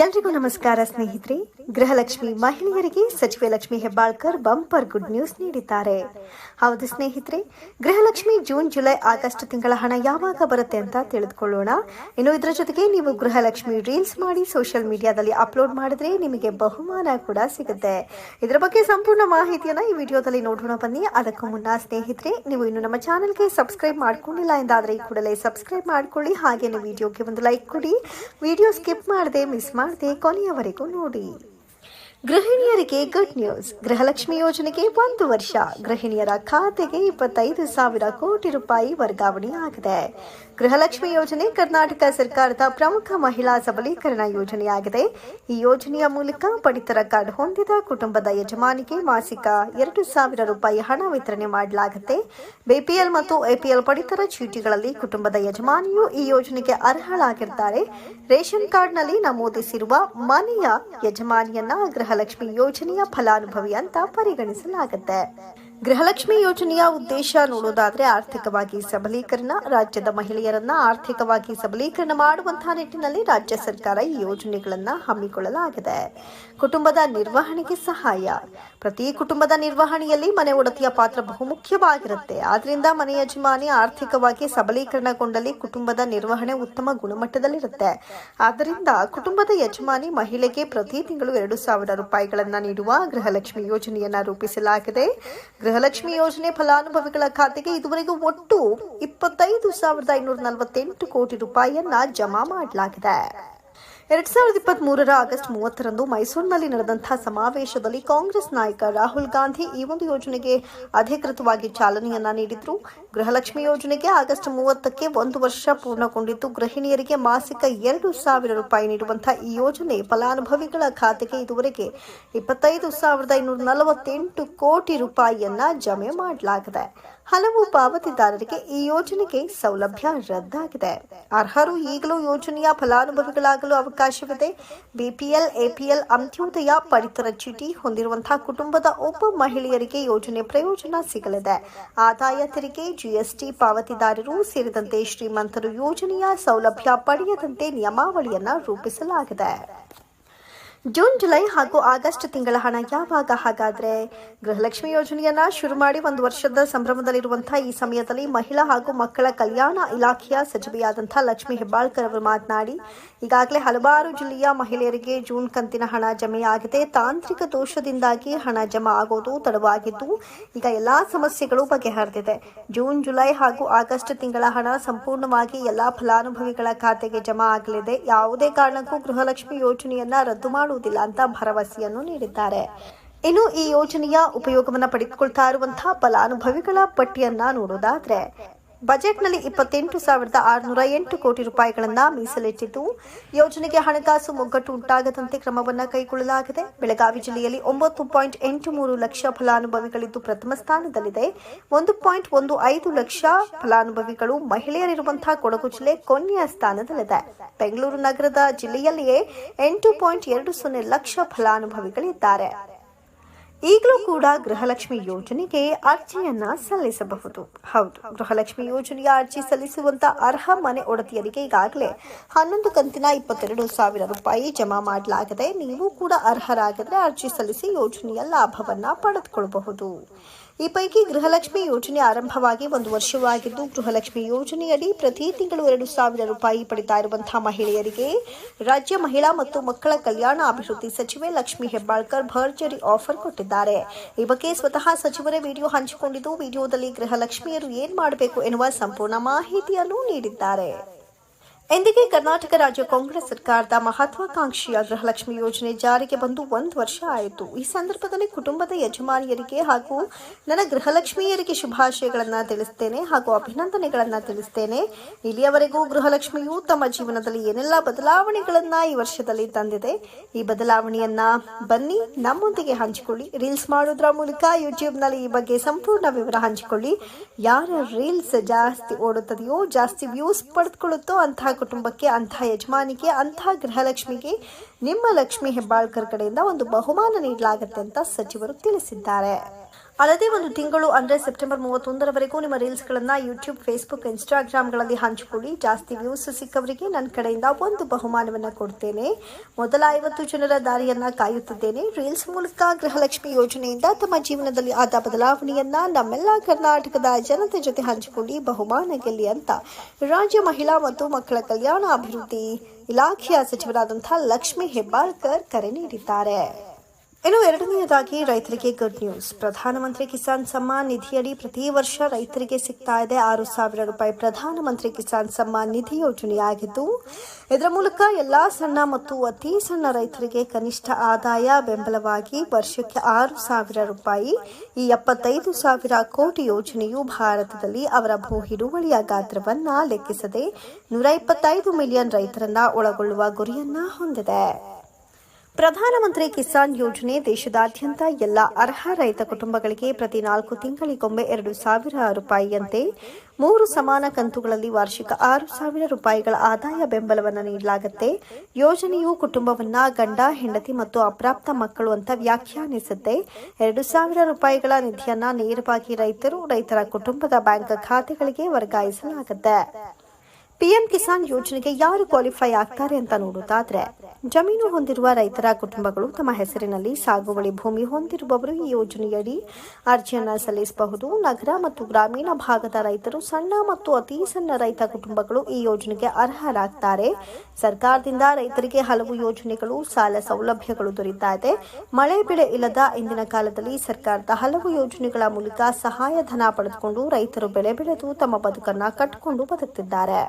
ಎಲ್ರಿಗೂ ನಮಸ್ಕಾರ, ಸ್ನೇಹಿತರೆ. ಗೃಹಲಕ್ಷ್ಮಿ ಮಹಿಳೆಯರಿಗೆ ಸಚಿವೆ Lakshmi Hebbalkar bumper good news ನೀಡಿದ್ದಾರೆ. ಹೌದು ಸ್ನೇಹಿತರೆ, ಗೃಹಲಕ್ಷ್ಮಿ ಜೂನ್, ಜುಲೈ, ಆಗಸ್ಟ್ ತಿಂಗಳ ಹಣ ಯಾವಾಗ ಬರುತ್ತೆ ಅಂತ ತಿಳಿದುಕೊಳ್ಳೋಣ. ಇನ್ನು ಇದರ ಜೊತೆಗೆ ನೀವು ಗೃಹಲಕ್ಷ್ಮಿ ರೀಲ್ಸ್ ಮಾಡಿ ಸೋಷಿಯಲ್ ಮೀಡಿಯಾದಲ್ಲಿ ಅಪ್ಲೋಡ್ ಮಾಡಿದ್ರೆ ನಿಮಗೆ ಬಹುಮಾನ ಕೂಡ ಸಿಗುತ್ತೆ. ಇದರ ಬಗ್ಗೆ ಸಂಪೂರ್ಣ ಮಾಹಿತಿಯನ್ನ ಈ ವಿಡಿಯೋದಲ್ಲಿ ನೋಡೋಣ ಬನ್ನಿ. ಅದಕ್ಕೂ ಮುನ್ನ ಸ್ನೇಹಿತರೆ, ನೀವು ಇನ್ನು ನಮ್ಮ ಚಾನೆಲ್ಗೆ ಸಬ್ಸ್ಕ್ರೈಬ್ ಮಾಡ್ಕೊಂಡಿಲ್ಲ ಎಂದಾದರೆ ಈ ಕೂಡಲೇ ಸಬ್ಸ್ಕ್ರೈಬ್ ಮಾಡ್ಕೊಳ್ಳಿ. ಹಾಗೇನೆ ವಿಡಿಯೋಗೆ ಒಂದು ಲೈಕ್ ಕೊಡಿ. ವಿಡಿಯೋ ಸ್ಕಿಪ್ ಮಾಡದೆ ಮಿಸ್ ಮಾಡದೆ ಕೊನೆಯವರೆಗೂ ನೋಡಿ. ಗೃಹಿಣಿಯರಿಗೆ ಗುಡ್ ನ್ಯೂಸ್ ಗೃಹಲಕ್ಷ್ಮಿ ಯೋಜನೆಗೆ ಒಂದು ವರ್ಷ. ಗೃಹಿಣಿಯರ ಖಾತೆಗೆ ಇಪ್ಪತ್ತೈದು ಸಾವಿರ ಕೋಟಿ ರೂಪಾಯಿ ವರ್ಗಾವಣೆ ಆಗಿದೆ. ಗೃಹಲಕ್ಷ್ಮಿ ಯೋಜನೆ ಕರ್ನಾಟಕ ಸರ್ಕಾರದ ಪ್ರಮುಖ ಮಹಿಳಾ ಸಬಲೀಕರಣ ಯೋಜನೆಯಾಗಿದೆ. ಈ ಯೋಜನೆಯ ಮೂಲಕ ಪಡಿತರ ಕಾರ್ಡ್ ಹೊಂದಿದ ಕುಟುಂಬದ ಯಜಮಾನಿಗೆ ಮಾಸಿಕ ಎರಡು ಸಾವಿರ ರೂಪಾಯಿ ಹಣ ವಿತರಣೆ ಮಾಡಲಾಗುತ್ತೆ. ಬಿಪಿಎಲ್ ಮತ್ತು ಎಪಿಎಲ್ ಪಡಿತರ ಚೀಟಿಗಳಲ್ಲಿ ಕುಟುಂಬದ ಯಜಮಾನಿಯು ಈ ಯೋಜನೆಗೆ ಅರ್ಹಳಾಗಿರ್ತಾರೆ. ರೇಷನ್ ಕಾರ್ಡ್ನಲ್ಲಿ ನಮೂದಿಸಿರುವ ಮನೆಯ ಯಜಮಾನಿಯನ್ನ ಗೃಹಲಕ್ಷ್ಮಿ ಯೋಜನೆಯ ಫಲಾನುಭವಿ ಅಂತ ಪರಿಗಣಿಸಲಾಗುತ್ತೆ. ಗೃಹಲಕ್ಷ್ಮಿ ಯೋಜನೆಯ ಉದ್ದೇಶ ನೋಡೋದಾದ್ರೆ ಆರ್ಥಿಕವಾಗಿ ಸಬಲೀಕರಣ, ರಾಜ್ಯದ ಮಹಿಳೆಯರನ್ನ ಆರ್ಥಿಕವಾಗಿ ಸಬಲೀಕರಣ ಮಾಡುವಂತಹ ನಿಟ್ಟಿನಲ್ಲಿ ರಾಜ್ಯ ಸರ್ಕಾರ ಈ ಯೋಜನೆಗಳನ್ನ ಹಮ್ಮಿಕೊಳ್ಳಲಾಗಿದೆ. ಕುಟುಂಬದ ನಿರ್ವಹಣೆಗೆ ಸಹಾಯ. ಪ್ರತಿ ಕುಟುಂಬದ ನಿರ್ವಹಣೆಯಲ್ಲಿ ಮನೆ ಒಡತಿಯ ಪಾತ್ರ ಬಹುಮುಖ್ಯವಾಗಿರುತ್ತೆ. ಆದ್ರಿಂದ ಮನೆ ಯಜಮಾನಿ ಆರ್ಥಿಕವಾಗಿ ಸಬಲೀಕರಣಗೊಂಡಲ್ಲಿ ಕುಟುಂಬದ ನಿರ್ವಹಣೆ ಉತ್ತಮ ಗುಣಮಟ್ಟದಲ್ಲಿರುತ್ತೆ. ಆದ್ದರಿಂದ ಕುಟುಂಬದ ಯಜಮಾನಿ ಮಹಿಳೆಗೆ ಪ್ರತಿ ತಿಂಗಳು ಎರಡು ಸಾವಿರ ರೂಪಾಯಿಗಳನ್ನ ನೀಡುವ ಗೃಹಲಕ್ಷ್ಮಿ ಯೋಜನೆಯನ್ನ ರೂಪಿಸಲಾಗಿದೆ. ಗೃಹಲಕ್ಷ್ಮಿ ಯೋಜನೆ ಫಲಾನುಭವಿಗಳ ಖಾತೆಗೆ ಇದುವರೆಗೂ ಒಟ್ಟು ಇಪ್ಪತ್ತೈದು ಸಾವಿರದ ಐನೂರ ನಲವತ್ತೆಂಟು ಕೋಟಿ ರೂಪಾಯಿಯನ್ನ ಜಮಾ ಮಾಡಲಾಗಿದೆ. ಎರಡ್ ಸಾವಿರದ ಇಪ್ಪತ್ತ್ ಮೂರರ ಆಗಸ್ಟ್ ಮೂವತ್ತರಂದು ಮೈಸೂರಿನಲ್ಲಿ ನಡೆದಂತಹ ಸಮಾವೇಶದಲ್ಲಿ ಕಾಂಗ್ರೆಸ್ ನಾಯಕ ರಾಹುಲ್ ಗಾಂಧಿ ಈ ಒಂದು ಯೋಜನೆಗೆ ಅಧಿಕೃತವಾಗಿ ಚಾಲನೆಯನ್ನ ನೀಡಿದ್ರು. ಗೃಹಲಕ್ಷ್ಮಿ ಯೋಜನೆಗೆ ಆಗಸ್ಟ್ ಮೂವತ್ತಕ್ಕೆ ಒಂದು ವರ್ಷ ಪೂರ್ಣಗೊಂಡಿದ್ದು, ಗೃಹಿಣಿಯರಿಗೆ ಮಾಸಿಕ ಎರಡು ಸಾವಿರ ರೂಪಾಯಿ ನೀಡುವಂತಹ ಈ ಯೋಜನೆ ಫಲಾನುಭವಿಗಳ ಖಾತೆಗೆ ಇದುವರೆಗೆ ಇಪ್ಪತ್ತೈದು ಸಾವಿರದ ಐನೂರ ನಲವತ್ತೆಂಟು ಕೋಟಿ ರೂಪಾಯಿಯನ್ನ ಜಮೆ ಮಾಡಲಾಗಿದೆ. ಹಲವು ಪಾವತಿದಾರರಿಗೆ ಈ ಯೋಜನೆಗೆ ಸೌಲಭ್ಯ ರದ್ದಾಗಿದೆ. ಅರ್ಹರು ಈಗಲೂ ಯೋಜನೆಯ ಫಲಾನುಭವಿಗಳಾಗಲು ಅವಕಾಶವಿದೆ. ಬಿಪಿಎಲ್, ಎಪಿಎಲ್ ಅಂತ್ಯೋದಯ ಪಡಿತರ ಚೀಟಿ ಹೊಂದಿರುವಂತಹ ಕುಟುಂಬದ ಒಬ್ಬ ಮಹಿಳೆಯರಿಗೆ ಯೋಜನೆ ಪ್ರಯೋಜನ ಸಿಗಲಿದೆ. ಆದಾಯ ತೆರಿಗೆ, ಜಿಎಸ್ಟಿ ಪಾವತಿದಾರರು ಸೇರಿದಂತೆ ಶ್ರೀಮಂತರು ಯೋಜನೆಯ ಸೌಲಭ್ಯ ಪಡೆಯದಂತೆ ನಿಯಮಾವಳಿಯನ್ನು ರೂಪಿಸಲಾಗಿದೆ. ಜೂನ್, ಜುಲೈ ಹಾಗೂ ಆಗಸ್ಟ್ ತಿಂಗಳ ಹಣ ಯಾವಾಗ ಹಾಗಾದ್ರೆ? ಗೃಹಲಕ್ಷ್ಮಿ ಯೋಜನೆಯನ್ನ ಶುರು ಮಾಡಿ ಒಂದು ವರ್ಷದ ಸಂಭ್ರಮದಲ್ಲಿರುವಂತಹ ಈ ಸಮಯದಲ್ಲಿ ಮಹಿಳಾ ಹಾಗೂ ಮಕ್ಕಳ ಕಲ್ಯಾಣ ಇಲಾಖೆಯ ಸಚಿವೆಯಾದಂತಹ ಲಕ್ಷ್ಮಿ ಹೆಬ್ಬಾಳ್ಕರ್ ಅವರು ಮಾತನಾಡಿ, ಈಗಾಗಲೇ ಹಲವಾರು ಜಿಲ್ಲೆಯ ಮಹಿಳೆಯರಿಗೆ ಜೂನ್ ಕಂತಿನ ಹಣ ಜಮೆಯಾಗಿದೆ. ತಾಂತ್ರಿಕ ದೋಷದಿಂದಾಗಿ ಹಣ ಜಮಾ ಆಗೋದು ತಡವಾಗಿದ್ದು, ಈಗ ಎಲ್ಲಾ ಸಮಸ್ಯೆಗಳು ಬಗೆಹರಿದಿದೆ. ಜೂನ್, ಜುಲೈ ಹಾಗೂ ಆಗಸ್ಟ್ ತಿಂಗಳ ಹಣ ಸಂಪೂರ್ಣವಾಗಿ ಎಲ್ಲಾ ಫಲಾನುಭವಿಗಳ ಖಾತೆಗೆ ಜಮಾ ಆಗಲಿದೆ. ಯಾವುದೇ ಕಾರಣಕ್ಕೂ ಗೃಹಲಕ್ಷ್ಮಿ ಯೋಜನೆಯನ್ನ ರದ್ದು ಮಾಡುವುದಿಲ್ಲ ಅಂತ ಭರವಸೆಯನ್ನು ನೀಡಿದ್ದಾರೆ. ಇನ್ನು ಈ ಯೋಜನೆಯ ಉಪಯೋಗವನ್ನು ಪಡೆದುಕೊಳ್ತಾ ಇರುವಂತಹ ಫಲಾನುಭವಿಗಳ ಪಟ್ಟಿಯನ್ನ ನೋಡೋದಾದ್ರೆ ಬಜೆಟ್ನಲ್ಲಿ ಇಪ್ಪತ್ತೆಂಟು ಸಾವಿರದ ಆರುನೂರ ಎಂಟು ಕೋಟಿ ರೂಪಾಯಿಗಳನ್ನು ಮೀಸಲಿಟ್ಟಿದ್ದು, ಯೋಜನೆಗೆ ಹಣಕಾಸು ಮುಗ್ಗಟ್ಟು ಉಂಟಾಗದಂತೆ ಕ್ರಮವನ್ನು ಕೈಗೊಳ್ಳಲಾಗಿದೆ. ಬೆಳಗಾವಿ ಜಿಲ್ಲೆಯಲ್ಲಿ ಒಂಬತ್ತು ಪಾಯಿಂಟ್ ಎಂಟು ಮೂರು ಲಕ್ಷ ಫಲಾನುಭವಿಗಳಿದ್ದು ಪ್ರಥಮ ಸ್ಥಾನದಲ್ಲಿದೆ. ಒಂದು ಪಾಯಿಂಟ್ ಒಂದು ಐದು ಲಕ್ಷ ಫಲಾನುಭವಿಗಳು ಮಹಿಳೆಯರಿರುವಂತಹ ಕೊಡಗು ಜಿಲ್ಲೆ ಕೊನೆಯ ಸ್ಥಾನದಲ್ಲಿದೆ. ಬೆಂಗಳೂರು ನಗರದ ಜಿಲ್ಲೆಯಲ್ಲಿಯೇ ಎಂಟು ಪಾಯಿಂಟ್ ಎರಡು ಸೊನ್ನೆ ಲಕ್ಷ ಫಲಾನುಭವಿಗಳಿದ್ದಾರೆ. ಈಗಲೂ ಕೂಡ ಗೃಹಲಕ್ಷ್ಮಿ ಯೋಜನೆಗೆ ಅರ್ಜಿಯನ್ನ ಸಲ್ಲಿಸಬಹುದು. ಹೌದು, ಗೃಹಲಕ್ಷ್ಮಿ ಯೋಜನೆಯ ಅರ್ಜಿ ಸಲ್ಲಿಸುವಂತ ಅರ್ಹ ಮನೆ ಒಡತಿಯರಿಗೆ ಈಗಾಗಲೇ ಹನ್ನೊಂದು ಕಂತಿನ ಇಪ್ಪತ್ತೆರಡು ಸಾವಿರ ರೂಪಾಯಿ ಜಮಾ ಮಾಡಲಾಗಿದೆ. ನೀವು ಕೂಡ ಅರ್ಹರಾಗಿದ್ರೆ ಅರ್ಜಿ ಸಲ್ಲಿಸಿ ಯೋಜನೆಯ ಲಾಭವನ್ನ ಪಡೆದುಕೊಳ್ಳಬಹುದು. ಈ ಪೈಕಿ ಗೃಹಲಕ್ಷ್ಮಿ ಯೋಜನೆ ಆರಂಭವಾಗಿ ಒಂದು ವರ್ಷವಾಗಿದ್ದು, ಗೃಹಲಕ್ಷ್ಮಿ ಯೋಜನೆಯಡಿ ಪ್ರತಿ ತಿಂಗಳು ಎರಡು ಸಾವಿರ ರೂಪಾಯಿ ಪಡಿತಾ ಇರುವಂತಹ ಮಹಿಳೆಯರಿಗೆ ರಾಜ್ಯ ಮಹಿಳಾ ಮತ್ತು ಮಕ್ಕಳ ಕಲ್ಯಾಣ ಅಭಿವೃದ್ಧಿ ಸಚಿವೆ ಲಕ್ಷ್ಮಿ ಹೆಬ್ಬಾಳ್ಕರ್ ಭರ್ಜರಿ ಆಫರ್ ಕೊಟ್ಟಿದ್ದಾರೆ. ಈ ಬಗ್ಗೆ ಸ್ವತಃ ಸಚಿವರೇ ವಿಡಿಯೋ ಹಂಚಿಕೊಂಡಿದ್ದು, ವಿಡಿಯೋದಲ್ಲಿ ಗೃಹಲಕ್ಷ್ಮಿಯರು ಏನ್ ಮಾಡಬೇಕು ಎನ್ನುವ ಸಂಪೂರ್ಣ ಮಾಹಿತಿಯನ್ನು ನೀಡಿದ್ದಾರೆ. ಎಂದಿಗೆ ಕರ್ನಾಟಕ ರಾಜ್ಯ ಕಾಂಗ್ರೆಸ್ ಸರ್ಕಾರದ ಮಹತ್ವಾಕಾಂಕ್ಷಿಯ ಗೃಹಲಕ್ಷ್ಮಿ ಯೋಜನೆ ಜಾರಿಗೆ ಬಂದು ಒಂದು ವರ್ಷ ಆಯಿತು. ಈ ಸಂದರ್ಭದಲ್ಲಿ ಕುಟುಂಬದ ಯಜಮಾನಿಯರಿಗೆ ಹಾಗೂ ನನ್ನ ಗೃಹಲಕ್ಷ್ಮಿಯರಿಗೆ ಶುಭಾಶಯಗಳನ್ನು ತಿಳಿಸ್ತೇನೆ ಹಾಗೂ ಅಭಿನಂದನೆಗಳನ್ನು ತಿಳಿಸ್ತೇನೆ. ಇಲ್ಲಿಯವರೆಗೂ ಗೃಹಲಕ್ಷ್ಮಿಯು ತಮ್ಮ ಜೀವನದಲ್ಲಿ ಏನೆಲ್ಲ ಬದಲಾವಣೆಗಳನ್ನ ಈ ವರ್ಷದಲ್ಲಿ ತಂದಿದೆ, ಈ ಬದಲಾವಣೆಯನ್ನ ಬನ್ನಿ, ನಮ್ಮೊಂದಿಗೆ ಹಂಚಿಕೊಳ್ಳಿ. ರೀಲ್ಸ್ ಮಾಡೋದ್ರ ಮೂಲಕ ಯೂಟ್ಯೂಬ್ನಲ್ಲಿ ಈ ಬಗ್ಗೆ ಸಂಪೂರ್ಣ ವಿವರ ಹಂಚಿಕೊಳ್ಳಿ. ಯಾರ ರೀಲ್ಸ್ ಜಾಸ್ತಿ ಓಡುತ್ತದೆಯೋ, ಜಾಸ್ತಿ ವ್ಯೂಸ್ ಪಡೆದುಕೊಳ್ಳುತ್ತೋ ಅಂತಹ ಕುಟುಂಬಕ್ಕೆ ಅಂತಹ ಯಜಮಾನಿಗೆ ಅಂತಹ ಗೃಹಲಕ್ಷ್ಮಿಗೆ ನಿಮ್ಮ ಲಕ್ಷ್ಮಿ ಹೆಬ್ಬಾಳ್ಕರ್ ಕಡೆಯಿಂದ ಒಂದು ಬಹುಮಾನ ನೀಡಲಾಗುತ್ತೆ ಅಂತ ಸಚಿವರು ತಿಳಿಸಿದ್ದಾರೆ. ಅಲ್ಲದೆ ಒಂದು ತಿಂಗಳು ಅಂದ್ರೆ ಸೆಪ್ಟೆಂಬರ್ ಮೂವತ್ತೊಂದರವರೆಗೂ ನಿಮ್ಮ ರೀಲ್ಸ್ಗಳನ್ನು ಯೂಟ್ಯೂಬ್, ಫೇಸ್ಬುಕ್, ಇನ್ಸ್ಟಾಗ್ರಾಮ್ಗಳಲ್ಲಿ ಹಂಚಿಕೊಳ್ಳಿ. ಜಾಸ್ತಿ ವ್ಯೂಸ್ ಸಿಕ್ಕವರಿಗೆ ನನ್ನ ಕಡೆಯಿಂದ ಒಂದು ಬಹುಮಾನವನ್ನ ಕೊಡ್ತೇನೆ. ಮೊದಲ ಐವತ್ತು ಜನರ ದಾರಿಯನ್ನ ಕಾಯುತ್ತಿದ್ದೇನೆ. ರೀಲ್ಸ್ ಮೂಲಕ ಗೃಹಲಕ್ಷ್ಮಿ ಯೋಜನೆಯಿಂದ ತಮ್ಮ ಜೀವನದಲ್ಲಿ ಆದ ಬದಲಾವಣೆಯನ್ನ ನಮ್ಮೆಲ್ಲ ಕರ್ನಾಟಕದ ಜನತೆ ಜೊತೆ ಹಂಚಿಕೊಳ್ಳಿ. ಬಹುಮಾನ ಗೆಲ್ಲಿ ಅಂತ ರಾಜ್ಯ ಮಹಿಳಾ ಮತ್ತು ಮಕ್ಕಳ ಕಲ್ಯಾಣ ಅಭಿವೃದ್ಧಿ ಇಲಾಖೆಯ ಸಚಿವರಾದಂತಹ ಲಕ್ಷ್ಮಿ ಹೆಬ್ಬಾಳ್ಕರ್ ಕರೆ ನೀಡಿದ್ದಾರೆ ಇನ್ನು ಎರಡನೆಯದಾಗಿ ರೈತರಿಗೆ ಗುಡ್ ನ್ಯೂಸ್ ಪ್ರಧಾನಮಂತ್ರಿ ಕಿಸಾನ್ ಸಮ್ಮಾನ್ ನಿಧಿಯಡಿ ಪ್ರತಿ ವರ್ಷ ರೈತರಿಗೆ ಸಿಗ್ತಾ ಇದೆ ಆರು ಸಾವಿರ ರೂಪಾಯಿ ಪ್ರಧಾನಮಂತ್ರಿ ಕಿಸಾನ್ ಸಮ್ಮಾನ್ ನಿಧಿ ಯೋಜನೆಯಾಗಿದ್ದು, ಇದರ ಮೂಲಕ ಎಲ್ಲಾ ಸಣ್ಣ ಮತ್ತು ಅತಿ ಸಣ್ಣ ರೈತರಿಗೆ ಕನಿಷ್ಠ ಆದಾಯ ಬೆಂಬಲವಾಗಿ ವರ್ಷಕ್ಕೆ ಆರು ಸಾವಿರ ರೂಪಾಯಿ, ಈ ಎಪ್ಪತ್ತೈದು ಸಾವಿರ ಕೋಟಿ ಯೋಜನೆಯು ಭಾರತದಲ್ಲಿ ಅವರ ಭೂ ಹಿಡುವಳಿಯ ಗಾತ್ರವನ್ನು ಲೆಕ್ಕಿಸದೆ ನೂರ ಇಪ್ಪತ್ತೈದು ಮಿಲಿಯನ್ ರೈತರನ್ನ ಒಳಗೊಳ್ಳುವ ಗುರಿಯನ್ನ ಹೊಂದಿದೆ. ಪ್ರಧಾನಮಂತ್ರಿ ಕಿಸಾನ್ ಯೋಜನೆ ದೇಶದಾದ್ಯಂತ ಎಲ್ಲ ಅರ್ಹ ರೈತ ಕುಟುಂಬಗಳಿಗೆ ಪ್ರತಿ ನಾಲ್ಕು ತಿಂಗಳಿಗೊಮ್ಮೆ ಎರಡು ಸಾವಿರ ರೂಪಾಯಿಯಂತೆ ಮೂರು ಸಮಾನ ಕಂತುಗಳಲ್ಲಿ ವಾರ್ಷಿಕ ಆರು ಸಾವಿರ ರೂಪಾಯಿಗಳ ಆದಾಯ ಬೆಂಬಲವನ್ನು ನೀಡಲಾಗುತ್ತೆ. ಯೋಜನೆಯು ಕುಟುಂಬವನ್ನ ಗಂಡ, ಹೆಂಡತಿ ಮತ್ತು ಅಪ್ರಾಪ್ತ ಮಕ್ಕಳು ಅಂತ ವ್ಯಾಖ್ಯಾನಿಸುತ್ತೆ. ಎರಡು ಸಾವಿರ ರೂಪಾಯಿಗಳ ನಿಧಿಯನ್ನ ನೇರವಾಗಿ ರೈತರು ರೈತರ ಕುಟುಂಬದ ಬ್ಯಾಂಕ್ ಖಾತೆಗಳಿಗೆ ವರ್ಗಾಯಿಸಲಾಗುತ್ತೆ. ಪಿಎಂ ಕಿಸಾನ್ ಯೋಜನೆಗೆ ಯಾರು ಕ್ವಾಲಿಫೈ ಆಗ್ತಾರೆ ಅಂತ ನೋಡೋದಾದ್ರೆ, ಜಮೀನು ಹೊಂದಿರುವ ರೈತರ ಕುಟುಂಬಗಳು ತಮ್ಮ ಹೆಸರಿನಲ್ಲಿ ಸಾಗುವಳಿ ಭೂಮಿ ಹೊಂದಿರುವವರು ಈ ಯೋಜನೆಯಡಿ ಅರ್ಜಿಯನ್ನ ಸಲ್ಲಿಸಬಹುದು. ನಗರ ಮತ್ತು ಗ್ರಾಮೀಣ ಭಾಗದ ರೈತರು, ಸಣ್ಣ ಮತ್ತು ಅತಿ ಸಣ್ಣ ರೈತ ಕುಟುಂಬಗಳು ಈ ಯೋಜನೆಗೆ ಅರ್ಹರಾಗ್ತಾರೆ. ಸರ್ಕಾರದಿಂದ ರೈತರಿಗೆ ಹಲವು ಯೋಜನೆಗಳು, ಸಾಲ ಸೌಲಭ್ಯಗಳು ದೊರೀತಾ ಇದೆ. ಮಳೆ, ಬೆಳೆ ಇಲ್ಲದ ಇಂದಿನ ಕಾಲದಲ್ಲಿ ಸರ್ಕಾರದ ಹಲವು ಯೋಜನೆಗಳ ಮೂಲಕ ಸಹಾಯಧನ ಪಡೆದುಕೊಂಡು ರೈತರು ಬೆಳೆ ಬೆಳೆದು ತಮ್ಮ ಬದುಕನ್ನ ಕಟ್ಟಿಕೊಂಡು ಬದುಕ್ತಿದ್ದಾರೆ.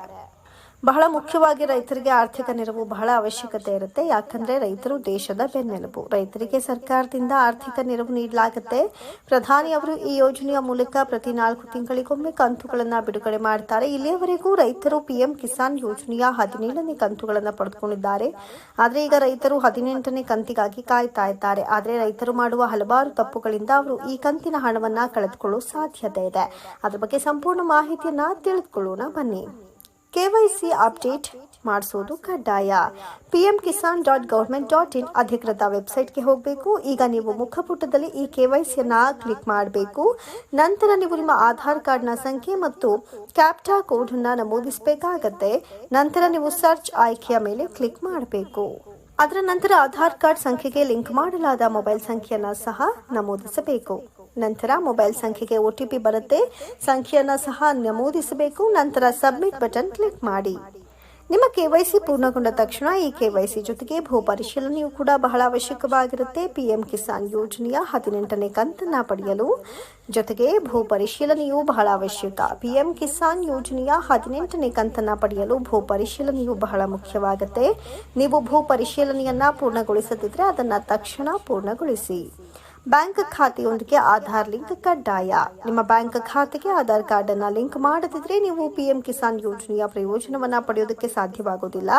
ಬಹಳ ಮುಖ್ಯವಾಗಿ ರೈತರಿಗೆ ಆರ್ಥಿಕ ನೆರವು ಬಹಳ ಅವಶ್ಯಕತೆ ಇರುತ್ತೆ. ಯಾಕಂದ್ರೆ ರೈತರು ದೇಶದ ಬೆನ್ನೆಲುಬು. ರೈತರಿಗೆ ಸರ್ಕಾರದಿಂದ ಆರ್ಥಿಕ ನೆರವು ನೀಡಲಾಗುತ್ತೆ. ಪ್ರಧಾನಿ ಅವರು ಈ ಯೋಜನೆಯ ಮೂಲಕ ಪ್ರತಿ ನಾಲ್ಕು ತಿಂಗಳಿಗೊಮ್ಮೆ ಕಂತುಗಳನ್ನು ಬಿಡುಗಡೆ ಮಾಡ್ತಾರೆ. ಇಲ್ಲಿಯವರೆಗೂ ರೈತರು ಪಿಎಂ ಕಿಸಾನ್ ಯೋಜನೆಯ ಹದಿನೇಳನೇ ಕಂತುಗಳನ್ನು ಪಡೆದುಕೊಂಡಿದ್ದಾರೆ. ಆದರೆ ಈಗ ರೈತರು ಹದಿನೆಂಟನೇ ಕಂತಿಗಾಗಿ ಕಾಯ್ತಾ ಇದ್ದಾರೆ. ಆದರೆ ರೈತರು ಮಾಡುವ ಹಲವಾರು ತಪ್ಪುಗಳಿಂದ ಅವರು ಈ ಕಂತಿನ ಹಣವನ್ನು ಕಳೆದುಕೊಳ್ಳುವ ಸಾಧ್ಯತೆ ಇದೆ. ಅದರ ಬಗ್ಗೆ ಸಂಪೂರ್ಣ ಮಾಹಿತಿಯನ್ನ ತಿಳಿದುಕೊಳ್ಳೋಣ. ಬನ್ನಿ. ಕೆವೈಸಿ ಅಪ್ಡೇಟ್ ಮಾಡಿಸೋದು ಕಡ್ಡಾಯ. PM Kisan dot government dot in ಅಧಿಕೃತ ವೆಬ್ಸೈಟ್ಗೆ ಹೋಗಬೇಕು. ಈಗ ನೀವು ಮುಖಪುಟದಲ್ಲಿ ಈ ಕೆವೈಸಿಯನ್ನ ಕ್ಲಿಕ್ ಮಾಡಬೇಕು. ನಂತರ ನೀವು ನಿಮ್ಮ ಆಧಾರ್ ಕಾರ್ಡ್ನ ಸಂಖ್ಯೆ ಮತ್ತು ಕ್ಯಾಪ್ಟಾ ಕೋಡ್ ಅನ್ನ ನಮೂದಿಸಬೇಕಾಗತ್ತೆ. ನಂತರ ನೀವು ಸರ್ಚ್ ಆಯ್ಕೆಯ ಮೇಲೆ ಕ್ಲಿಕ್ ಮಾಡಬೇಕು. ಅದರ ನಂತರ ಆಧಾರ್ ಕಾರ್ಡ್ ಸಂಖ್ಯೆಗೆ ಲಿಂಕ್ ಮಾಡಲಾದ ಮೊಬೈಲ್ ಸಂಖ್ಯೆಯನ್ನು ಸಹ ನಮೂದಿಸಬೇಕು. ನಂತರ ಮೊಬೈಲ್ ಸಂಖ್ಯೆಗೆ ಒ ಟಿ ಪಿ ಬರುತ್ತೆ. ಸಂಖ್ಯೆಯನ್ನು ಸಹ ನಮೂದಿಸಬೇಕು. ನಂತರ ಸಬ್ಮಿಟ್ ಬಟನ್ ಕ್ಲಿಕ್ ಮಾಡಿ. ನಿಮ್ಮ ಕೆವೈಸಿ ಪೂರ್ಣಗೊಂಡ ತಕ್ಷಣ ಈ ಕೆವೈಸಿ ಜೊತೆಗೆ ಭೂ ಪರಿಶೀಲನೆಯೂ ಕೂಡ ಬಹಳ ಅವಶ್ಯಕವಾಗಿರುತ್ತೆ. ಪಿಎಂ ಕಿಸಾನ್ ಯೋಜನೆಯ ಹದಿನೆಂಟನೇ ಕಂತನ್ನ ಪಡೆಯಲು. ಜೊತೆಗೆ ಭೂ ಪರಿಶೀಲನೆಯೂ ಬಹಳ ಅವಶ್ಯಕ. ಪಿಎಂ ಕಿಸಾನ್ ಯೋಜನೆಯ ಹದಿನೆಂಟನೇ ಕಂತನ್ನ ಪಡೆಯಲು ಭೂ ಪರಿಶೀಲನೆಯು ಬಹಳ ಮುಖ್ಯವಾಗುತ್ತೆ. ನೀವು ಭೂ ಪರಿಶೀಲನೆಯನ್ನು ಪೂರ್ಣಗೊಳಿಸದಿದ್ದರೆ ಅದನ್ನ ತಕ್ಷಣ ಪೂರ್ಣಗೊಳಿಸಿ. ಬ್ಯಾಂಕ್ ಖಾತೆಯೊಂದಿಗೆ ಆಧಾರ್ ಲಿಂಕ್ ಕಡ್ಡಾಯ. ನಿಮ್ಮ ಬ್ಯಾಂಕ್ ಖಾತೆಗೆ ಆಧಾರ್ ಕಾರ್ಡ್ ಅನ್ನ ಲಿಂಕ್ ಮಾಡದಿದ್ರೆ ನೀವು ಪಿಎಂ ಕಿಸಾನ್ ಯೋಜನೆಯ ಪ್ರಯೋಜನವನ್ನ ಪಡೆಯೋದಕ್ಕೆ ಸಾಧ್ಯವಾಗೋದಿಲ್ಲ.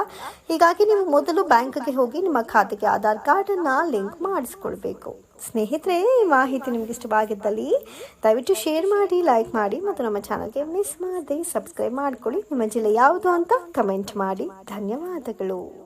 ಹೀಗಾಗಿ ನೀವು ಮೊದಲು ಬ್ಯಾಂಕ್ಗೆ ಹೋಗಿ ನಿಮ್ಮ ಖಾತೆಗೆ ಆಧಾರ್ ಕಾರ್ಡ್ ಅನ್ನ ಲಿಂಕ್ ಮಾಡಿಸ್ಕೊಳ್ಬೇಕು. ಸ್ನೇಹಿತರೆ, ಈ ಮಾಹಿತಿ ನಿಮ್ಗೆ ಇಷ್ಟವಾಗಿದ್ದಲ್ಲಿ ದಯವಿಟ್ಟು ಶೇರ್ ಮಾಡಿ, ಲೈಕ್ ಮಾಡಿ ಮತ್ತು ನಮ್ಮ ಚಾನಲ್ಗೆ ಮಿಸ್ ಮಾಡದೆ ಸಬ್ಸ್ಕ್ರೈಬ್ ಮಾಡ್ಕೊಳ್ಳಿ. ನಿಮ್ಮ ಜಿಲ್ಲೆ ಯಾವುದು ಅಂತ ಕಮೆಂಟ್ ಮಾಡಿ. ಧನ್ಯವಾದಗಳು.